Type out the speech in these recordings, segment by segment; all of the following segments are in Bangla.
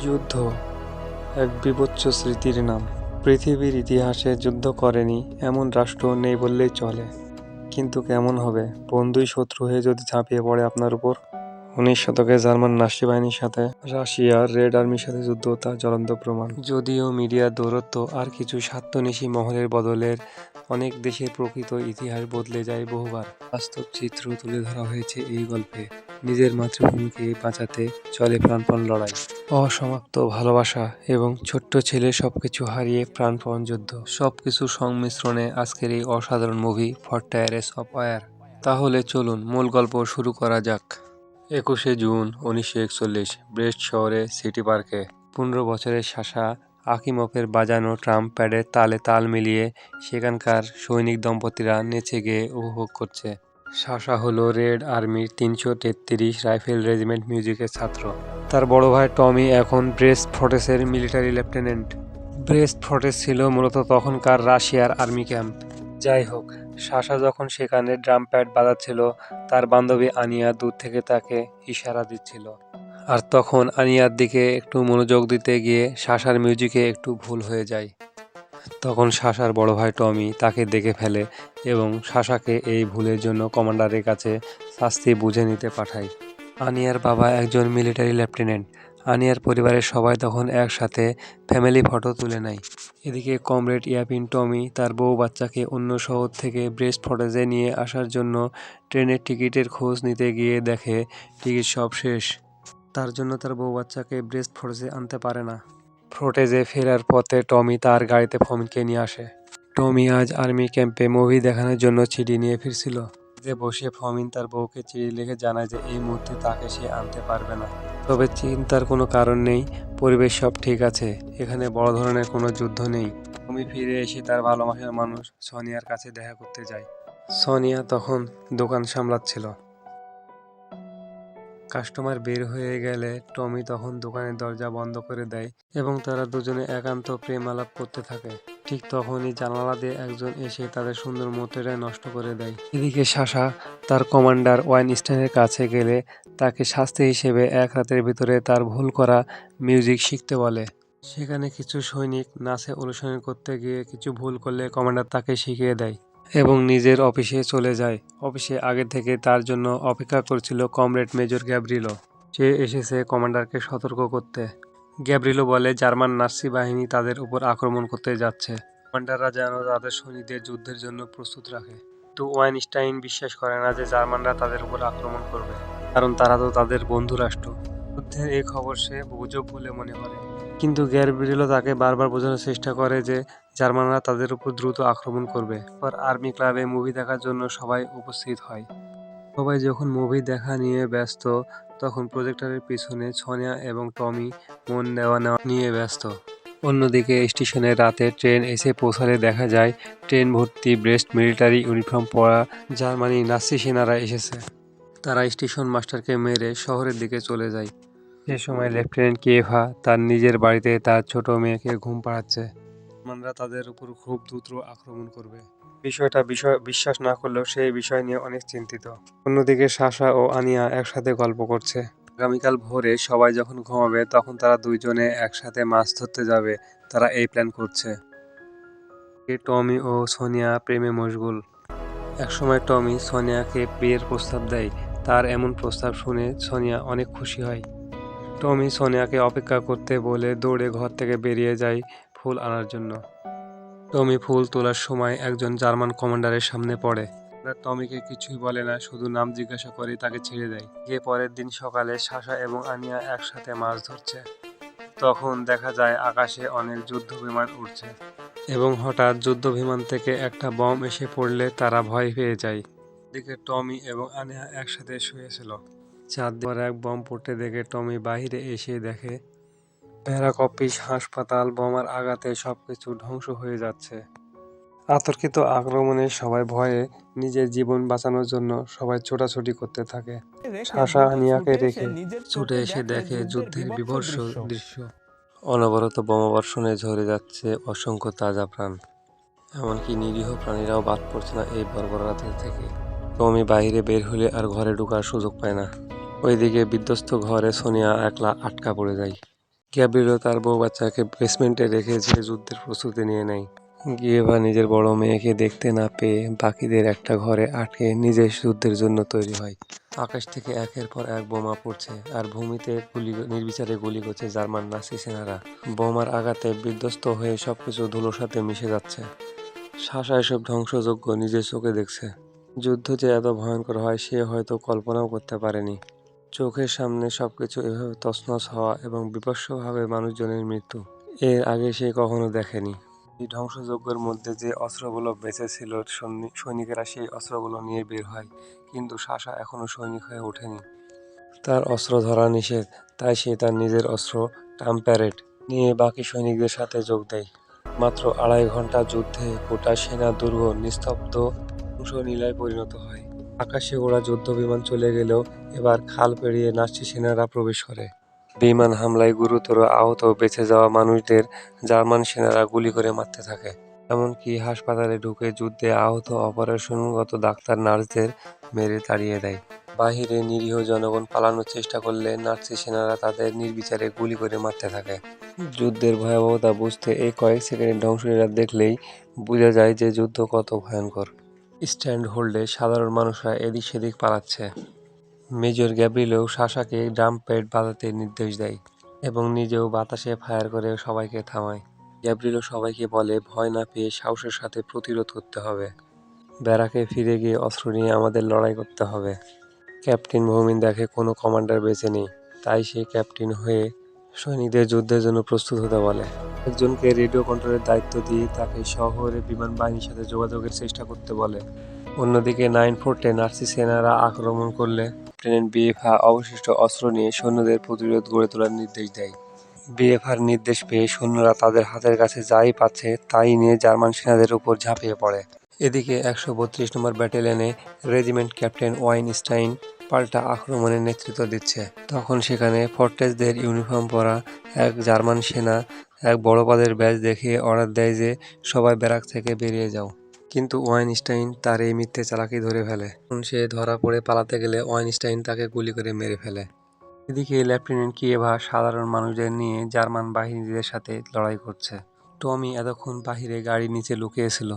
যুদ্ধ, এক বিভৎস স্মৃতির নাম। পৃথিবীর ইতিহাসে যুদ্ধ করেনি, এমন রাষ্ট্র নেই বললেই চলে। কিন্তু কেমন হবে? বন্ধুই শত্রু হয়ে যদি ঝাঁপিয়ে পড়ে আপনার উপর? উনিশ শতকে জার্মান নাসি বাহিনীর সাথে রাশিয়ার রেড আর্মির সাথে যুদ্ধ তার জ্বলন্ত প্রমাণ। যদিও মিডিয়ার দৌরত্ব আর কিছু স্বার্থনিশী মহলের বদলের অনেক দেশের প্রকৃত ইতিহাস বদলে যায় বহুবার। বাস্তব চিত্র তুলে ধরা হয়েছে এই গল্পে। নিজের মাতৃভূমিকে বাঁচাতে চলে প্রাণপণ লড়াই। অসমাপ্ত ভালোবাসা এবং ছোট্ট ছেলে সবকিছু হারিয়ে প্রাণপণ যুদ্ধ। সবকিছু সংমিশ্রণে আজকের এই অসাধারণ movie fortress of war তাহলে চলুন, মূল গল্প শুরু করা যাক। একুশে জুন উনিশশো একচল্লিশ, ব্রেস্ট শহরে সিটি পার্কে। পনেরো বছরের শাসা আকিমফের বাজানো ট্রাম্প প্যাডের তালে তাল মিলিয়ে সেখানকার সৈনিক দম্পতিরা নেচে গিয়ে উপভোগ করছে। শাসা হলো রেড আর্মির তিনশো তেত্রিশ রাইফেল রেজিমেন্ট মিউজিকের ছাত্র। তার বড় ভাই টমি এখন ব্রেস্ট ফোর্টেসের মিলিটারি লেফটেন্যান্ট। ব্রেস্ট ফোর্টেস ছিল মূলত তখনকার রাশিয়ার আর্মি ক্যাম্প। যাই হোক শাসা যখন সেখানে ড্রাম প্যাড বাজাচ্ছিল, তার বান্ধবী আনিয়া দূর থেকে তাকে ইশারা দিচ্ছিল। আর তখন আনিয়ার দিকে একটু মনোযোগ দিতে গিয়ে শাসার মিউজিকে একটু ভুল হয়ে যায়। তখন শাসার বড় ভাই টমি তাকে দেখে ফেলে এবং শাসাকে এই ভুলের জন্য কমান্ডারের কাছে শাস্তি বুঝে নিতে পাঠায়। আনিয়ার বাবা একজন মিলিটারি লেফটেন্যান্ট। আনিয়ার পরিবারের সবাই তখন একসাথে ফ্যামিলি ফটো তুলে নেয়। এদিকে কমরেড ইয়াপিন টমি তার বউ বাচ্চাকে অন্য শহর থেকে ব্রেস্ট ফটেজে নিয়ে আসার জন্য ট্রেনের টিকিটের খোঁজ নিতে গিয়ে দেখে টিকিট সব শেষ। তার জন্য তার বউ বাচ্চাকে ব্রেস্ট ফটেজে আনতে পারে না। ফ্রোটেজে ফেরার পথে টমি তার গাড়িতে ফমিনকে নিয়ে আসে। টমি আজ আর্মি ক্যাম্পে মুভি দেখানোর জন্য চিঠি নিয়ে ফিরছিল। যে বসে ফমিন তার বউকে চিঠি লিখে জানায় যে এই মুহূর্তে তাকে সে আনতে পারবে না। তবে চিন্তার কোনো কারণ নেই, পরিবেশ সব ঠিক আছে, এখানে বড় ধরনের কোনো যুদ্ধ নেই। টমি ফিরে এসে তার ভালোবাসার মানুষ সোনিয়ার কাছে দেখা করতে যায়। সোনিয়া তখন দোকান সামলাচ্ছিল। কাস্টমার বের হয়ে গেলে টমি তখন দোকানের দরজা বন্ধ করে দেয় এবং তারা দুজনে একান্ত প্রেম আলাপ করতে থাকে। ঠিক তখনই জানালা দিয়ে একজন এসে তাদের সুন্দর মুহূর্তটা নষ্ট করে দেয়। এদিকে শাসা তার কমান্ডার ওয়াইন ওয়াইনস্টাইনের কাছে গেলে তাকে শাস্তি হিসেবে এক রাতের ভিতরে তার ভুল করা মিউজিক শিখতে বলে। সেখানে কিছু সৈনিক নাচে অনুসরণ করতে গিয়ে কিছু ভুল করলে কমান্ডার তাকে শিখিয়ে দেয়। এবং নিজের অফিসে চলে যায়। অফিসে আগে থেকে তার জন্য অপেক্ষা করছিল কমরেড মেজর গ্যাব্রিলো। সে এসেছে কমান্ডারকে সতর্ক করতে। গ্যাব্রিলো বলে, জার্মান নার্সি বাহিনী তাদের উপর আক্রমণ করতে যাচ্ছে। কমান্ডাররা যেন তাদের সৈনিকদের যুদ্ধের জন্য প্রস্তুত রাখে। তো ওয়াইনস্টাইন বিশ্বাস করে না যে জার্মানরা তাদের উপর আক্রমণ করবে, কারণ তারা তো তাদের বন্ধু রাষ্ট্র। যুদ্ধের এই খবর সে গুজব বলে মনে করে। কিন্তু গ্যারবিরিলো তাকে বারবার বোঝানোর চেষ্টা করে যে জার্মানরা তাদের উপর দ্রুত আক্রমণ করবে। পর আর্মি ক্লাবে মুভি দেখার জন্য সবাই উপস্থিত হয়। সবাই যখন মুভি দেখা নিয়ে ব্যস্ত, তখন প্রজেক্টরের পিছনে ছনিয়া এবং টমি মন দেওয়া নেওয়া নিয়ে ব্যস্ত। অন্যদিকে স্টেশনে রাতে ট্রেন এসে পৌঁছালে দেখা যায়, ট্রেন ভর্তি ব্রেস্ট মিলিটারি ইউনিফর্ম পরা জার্মানি নাসি সেনারা এসেছে। তারা স্টেশন মাস্টারকে মেরে শহরের দিকে চলে যায়। সে সময় লেফটেন্যান্ট কেভা তার নিজের বাড়িতে তার ছোট মেয়েকে ঘুম পাড়াচ্ছে জার্মানরা তাদের উপর খুব দ্রুত আক্রমণ করবে। বিষয়টা বিষয় বিশ্বাস না করলেও সেই বিষয় নিয়ে অনেক চিন্তিত। অন্যদিকে সাশা ও আনিয়া একসাথে গল্প করছে। আগামীকাল ভোরে সবাই যখন ঘুমাবে, তখন তারা দুইজনে একসাথে মাছ ধরতে যাবে। তারা এই প্ল্যান করছে। টমি ও সোনিয়া প্রেমে মশগুল। একসময় টমি সোনিয়াকে বিয়ের প্রস্তাব দেয়। তার এমন প্রস্তাব শুনে সোনিয়া অনেক খুশি হয়। টমি সোনিয়াকে অপেক্ষা করতে বলে দৌড়ে ঘর থেকে বেরিয়ে যায় ফুল আনার জন্য। টমি ফুল তোলার সময় একজন জার্মান কমান্ডারের সামনে পড়ে। টমিকে কিছুই বলে না, শুধু নাম জিজ্ঞাসা করে তাকে ছেড়ে দেয়। গিয়ে পরের দিন সকালে শাসা এবং আনিয়া একসাথে মাছ ধরছে। তখন দেখা যায় আকাশে অনেক যুদ্ধ বিমান উঠছে এবং হঠাৎ যুদ্ধ বিমান থেকে একটা বম এসে পড়লে তারা ভয় পেয়ে যায়। দিকে টমি এবং আনিয়া একসাথে শুয়েছিল চার পর এক বম পড়তে দেখে টমি বাহিরে এসে দেখে ভেড়াক অফিস হাসপাতাল, বোমার আঘাতে সবকিছু ধ্বংস হয়ে যাচ্ছে। আতর্কিত আক্রমণে সবাই ভয়ে নিজের জীবন বাঁচানোর জন্য সবাই ছোটাছুটি করতে থাকে। শাসা আনিয়াকে রেখে ছুটে এসে দেখে যুদ্ধের বিভৎস দৃশ্য। অনবরত বোমাবর্ষণে ঝরে যাচ্ছে অসংখ্য তাজা প্রাণ। এমনকি নিরীহ প্রাণীরাও বাদ পড়ছে না এই বর্বরতা থেকে। টমি বাইরে বের হলে আর ঘরে ঢোকার সুযোগ পায় না। ওইদিকে বিধ্বস্ত ঘরে সোনিয়া একলা আটকা পড়ে যায়। গ্যাব্রিয়েলও তার বউ বাচ্চাকে বেসমেন্টে রেখে যে যুদ্ধের প্রস্তুতি নিয়ে নেয়। গিয়েভা নিজের বড় মেয়েকে দেখতে না পেয়ে বাকিদের একটা ঘরে আটকে নিজের যুদ্ধের জন্য তৈরি হয়। আকাশ থেকে একের পর এক বোমা পড়ছে আর ভূমিতে গুলি নির্বিচারে গুলি করছে জার্মান নাসি সেনারা। বোমার আঘাতে বিধ্বস্ত হয়ে সবকিছু ধুলোর সাথে মিশে যাচ্ছে। শাসা এসব ধ্বংসযজ্ঞ নিজের চোখে দেখছে। যুদ্ধ যে এত ভয়ঙ্কর হয় সে হয়তো কল্পনাও করতে পারেনি। চোখের সামনে সবকিছু এভাবে তছনছ হওয়া এবং বিপস্যভাবে মানুষজনের মৃত্যু। এর আগে সে কখনো দেখেনি। এই ধ্বংসযজ্ঞের মধ্যে যে অস্ত্রগুলো বেঁচে ছিল, সৈনি- সৈনিকেরা সেই অস্ত্রগুলো নিয়ে বের হয়, কিন্তু শাসা এখনও সৈনিক হয়ে ওঠেনি। তার অস্ত্র ধরা নিষেধ, তাই সে তার নিজের অস্ত্র টাম্প্যারেট নিয়ে বাকি সৈনিকদের সাথে যোগ দেয়। মাত্র আড়াই ঘণ্টা যুদ্ধে গোটা সেনা দুর্গ নিস্তব্ধ ধ্বংস নীলায় পরিণত হয়। আকাশে ওড়া যুদ্ধ বিমান চলে গেলেও এবার খাল পেরিয়ে নাচি সেনারা প্রবেশ করে। বিমান হামলায় গুরুতর আহত বেঁচে যাওয়া মানুষদের জার্মান সেনারা গুলি করে মারতে থাকে। এমনকি হাসপাতালে ঢুকে যুদ্ধে আহত অপারেশনগত ডাক্তার নার্সদের মেরে তাড়িয়ে দেয়। বাহিরে নিরীহ জনগণ পালানোর চেষ্টা করলে নার্সি সেনারা তাদের নির্বিচারে গুলি করে মারতে থাকে। যুদ্ধের ভয়াবহতা বুঝতে এই কয়েক সেকেন্ডের ধ্বংসলীলা দেখলেই বোঝা যায় যে যুদ্ধ কত ভয়ঙ্কর। স্ট্যান্ড হোল্ডে সাধারণ মানুষরা এদিক সেদিক পালাচ্ছে। মেজর গ্যাব্রিলেও শাসাকে ড্রাম প্যাড বাজাতে নির্দেশ দেয় এবং নিজেও বাতাসে ফায়ার করে সবাইকে থামায়। গ্যাব্রিলও সবাইকে বলে ভয় না পেয়ে সাহসের সাথে প্রতিরোধ করতে হবে। ব্যারাকে ফিরে গিয়ে অস্ত্র নিয়ে আমাদের লড়াই করতে হবে। ক্যাপ্টেন ভৌমিন দেখে কোনো কমান্ডার বেঁচে নেই, তাই সে ক্যাপ্টেন হয়ে সৈনিকদের যুদ্ধের জন্য প্রস্তুত হতে বলে। একজনকে রেডিও কন্ট্রোলের দায়িত্ব দিয়ে তাকে শহরে বিমান বাহিনীর সাথে যোগাযোগের চেষ্টা করতে বলে। অন্যদিকে নাইন ফোর্টে নার্সি সেনারা আক্রমণ করলে লেফটেন্যান্ট বিএফা অবশিষ্ট অস্ত্র নিয়ে সৈন্যদের প্রতিরোধ গড়ে তোলার নির্দেশ দেয়। বিএফআর নির্দেশ পেয়ে সৈন্যরা তাদের হাতের কাছে যাই পাচ্ছে তাই নিয়ে জার্মান সেনাদের উপর ঝাঁপিয়ে পড়ে। এদিকে একশো বত্রিশ নম্বর ব্যাটালিয়নে রেজিমেন্ট ক্যাপ্টেন ওয়াইনস্টাইন পাল্টা আক্রমণের নেতৃত্ব দিচ্ছে। তখন সেখানে ফর্টেসদের ইউনিফর্ম পরা এক জার্মান সেনা এক বড় পদের ব্যাচ দেখিয়ে অর্ডার দেয় যে, সবাই ব্যারাক থেকে বেরিয়ে যাও। কিন্তু ওয়াইনস্টাইন তার এই মিথ্যে চালাকি ধরে ফেলে। সে ধরা পড়ে পালাতে গেলে ওয়াইনস্টাইন তাকে গুলি করে মেরে ফেলে। এদিকে লেফটেন্যান্ট কিয়েভা সাধারণ মানুষদের নিয়ে জার্মান বাহিনীদের সাথে লড়াই করছে। টমি এতক্ষণ বাহিরে গাড়ির নিচে লুকিয়েছিল।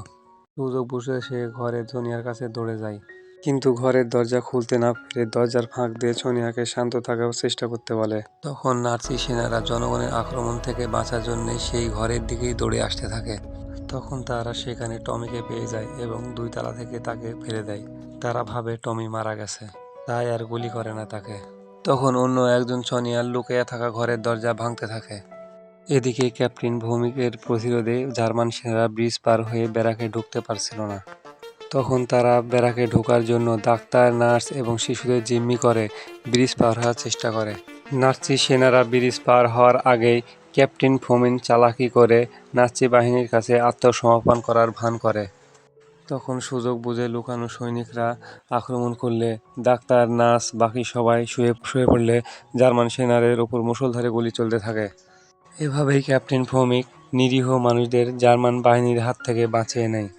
সুযোগ বসে সে ঘরে সোনিয়ার কাছে দৌড়ে যায়। কিন্তু ঘরের দরজা খুলতে না পেরে দরজার ফাঁক দিয়ে সোনিয়াকে শান্ত থাকার চেষ্টা করতে বলে। তখন নার্সি সেনারা জনগণের আক্রমণ থেকে বাঁচার জন্য সেই ঘরের দিকেই দৌড়ে আসতে থাকে। তখন তারা সেখানে টমিকে পেয়ে যায় এবং দুই তালা থেকে তাকে ফেলে দেয়। তারা ভাবে টমি মারা গেছে। তাই আর গুলি করে না তাকে। তখন অন্য একজন সনিয়ার লুকিয়ে থাকা ঘরের দরজা ভাঙতে থাকে। এদিকে ক্যাপ্টেন ভৌমিকের প্রতিরোধে জার্মান সেনারা ব্রিজ পার হয়ে ব্যারাকে ঢুকতে পারছিল না। তখন তারা ব্যারাকে ঢোকার জন্য ডাক্তার, নার্স এবং শিশুদের জিম্মি করে ব্রিজ পার হওয়ার চেষ্টা করে। নার্সি সেনারা ব্রিজ পার হওয়ার আগেই ক্যাপ্টেন ফোমিন চালাকি করে নাৎসি বাহিনীর কাছে আত্মসমর্পণ করার ভান করে। তখন সুযোগ বুঝে লুকানো সৈনিকরা আক্রমণ করলে ডাক্তার, নার্স, বাকি সবাই শুয়ে শুয়ে পড়লে জার্মান সেনারের ওপর মুষলধারে গুলি চলতে থাকে। এভাবেই ক্যাপ্টেন ভৌমিক নিরীহ মানুষদের জার্মান বাহিনীর হাত থেকে বাঁচিয়ে নেয়।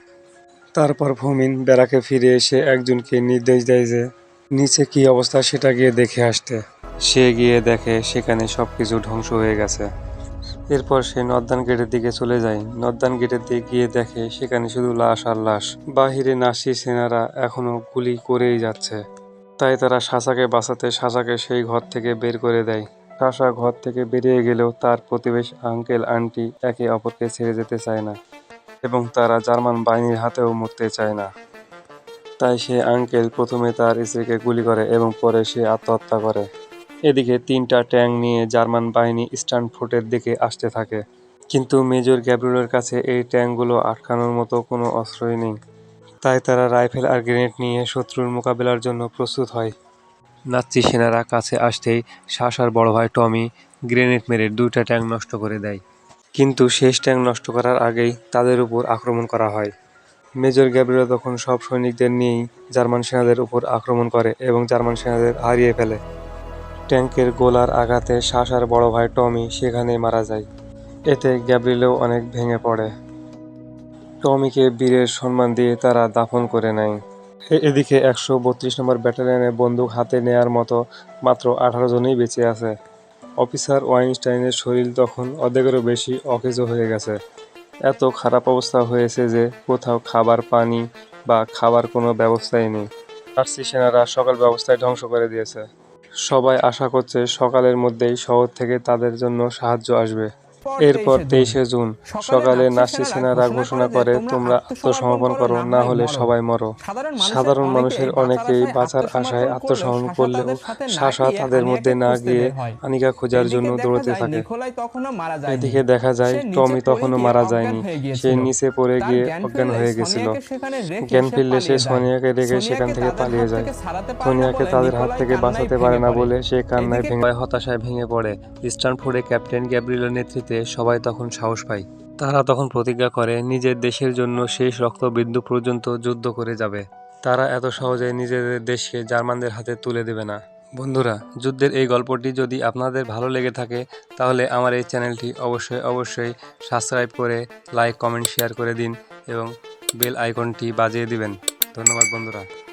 তারপর ভৌমিন বেড়াকে ফিরে এসে একজনকে নির্দেশ দেয় যে, নিচে কি অবস্থা সেটা গিয়ে দেখে আসতে। সে গিয়ে দেখে সেখানে সবকিছু ধ্বংস হয়ে গেছে। এরপর সে নর্দান গেটের দিকে চলে যায়। নর্দান গেটের দিকে গিয়ে দেখে সেখানে শুধু লাশ আর লাশ। বাহিরে নাসি সেনারা এখনও গুলি করেই যাচ্ছে। তাই তারা সাসাকে বাঁচাতে সাসাকে সেই ঘর থেকে বের করে দেয়। সাসা ঘর থেকে বেরিয়ে গেলেও তার প্রতিবেশ আঙ্কেল, আন্টি একে অপরকে ছেড়ে যেতে চায় না এবং তারা জার্মান বাহিনীর হাতেও মরতে চায় না। তাই সে আঙ্কেল প্রথমে তার স্ত্রীকে গুলি করে এবং পরে সে আত্মহত্যা করে। এদিকে তিনটা ট্যাঙ্ক নিয়ে জার্মান বাহিনী স্ট্যান্ডফোর্টের দিকে আসতে থাকে। কিন্তু মেজর গ্যাব্রিয়েলের কাছে এই ট্যাঙ্কগুলো আটকানোর মতো কোনো অস্ত্রই নেই। তাই তারা রাইফেল আর গ্রেনেড নিয়ে শত্রুর মোকাবেলার জন্য প্রস্তুত হয়। নাৎসি সেনারা কাছে আসতেই শাসার বড় ভাই টমি গ্রেনেড মেরে দুইটা ট্যাঙ্ক নষ্ট করে দেয়। কিন্তু শেষ ট্যাঙ্ক নষ্ট করার আগেই তাদের উপর আক্রমণ করা হয়। মেজর গ্যাব্রিয়েল তখন সব সৈনিকদের নিয়েই জার্মান সেনাদের উপর আক্রমণ করে এবং জার্মান সেনাদের হারিয়ে ফেলে। ট্যাঙ্কের গোলার আঘাতে শাসার বড় ভাই টমি সেখানে মারা যায়। এতে গ্যাব্রিলেও অনেক ভেঙে পড়ে। টমিকে বীরের সম্মান দিয়ে তারা দাফন করে নেয়। এদিকে একশো বত্রিশ নম্বর ব্যাটালিয়নে বন্দুক হাতে নেয়ার মতো মাত্র আঠারো জনই বেঁচে আছে। অফিসার ওয়াইনস্টাইনের শরীর তখন অর্ধেকেরও বেশি অকেজো হয়ে গেছে। এত খারাপ অবস্থা হয়েছে যে কোথাও খাবার, পানি বা খাবার কোনো ব্যবস্থাই নেই। নার্সি সেনারা সকল ব্যবস্থায় ধ্বংস করে দিয়েছে। সবাই আশা করছে সকালের মধ্যেই শহর থেকে তাদের জন্য সাহায্য আসবে। এরপর তেইশে জুন, সকালে নাসি সেনারা ঘোষণা করে, তোমরা আত্মসমর্পণ করো, না হলে সবাই মরো। সাধারণ মানুষের অনেকেই বাঁচার আশায় আত্মসমর্পণ করলেও শাসা তাদের মধ্যে না গিয়ে আনিকা খোঁজার জন্য দৌড়তে থাকে। এদিকে দেখা যায়, টমি তখনও মারা যায়নি। সে নিচে পড়ে গিয়ে অজ্ঞান হয়ে গেছিল। জ্ঞান ফিরলে সে সোনিয়াকে রেখে সেখান থেকে পালিয়ে যায়। সোনিয়াকে তাদের হাত থেকে বাঁচাতে পারে না বলে সে কান্নায় ভেঙে হতাশায় ভেঙে পড়ে। স্টানফোর্ডে ক্যাপ্টেন গ্যাব্রিলের নেতৃত্বে সবাই তখন সাহস পায়। তারা তখন প্রতিজ্ঞা করে, নিজের দেশের জন্য শেষ রক্ত রক্তবিন্দু পর্যন্ত যুদ্ধ করে যাবে। তারা এত সহজে নিজেদের দেশকে জার্মানদের হাতে তুলে দেবে না। বন্ধুরা, যুদ্ধের এই গল্পটি যদি আপনাদের ভালো লেগে থাকে, তাহলে আমার এই চ্যানেলটি অবশ্যই অবশ্যই সাবস্ক্রাইব করে, লাইক, কমেন্ট, শেয়ার করে দিন এবং বেল আইকনটি বাজিয়ে দিবেন। ধন্যবাদ বন্ধুরা।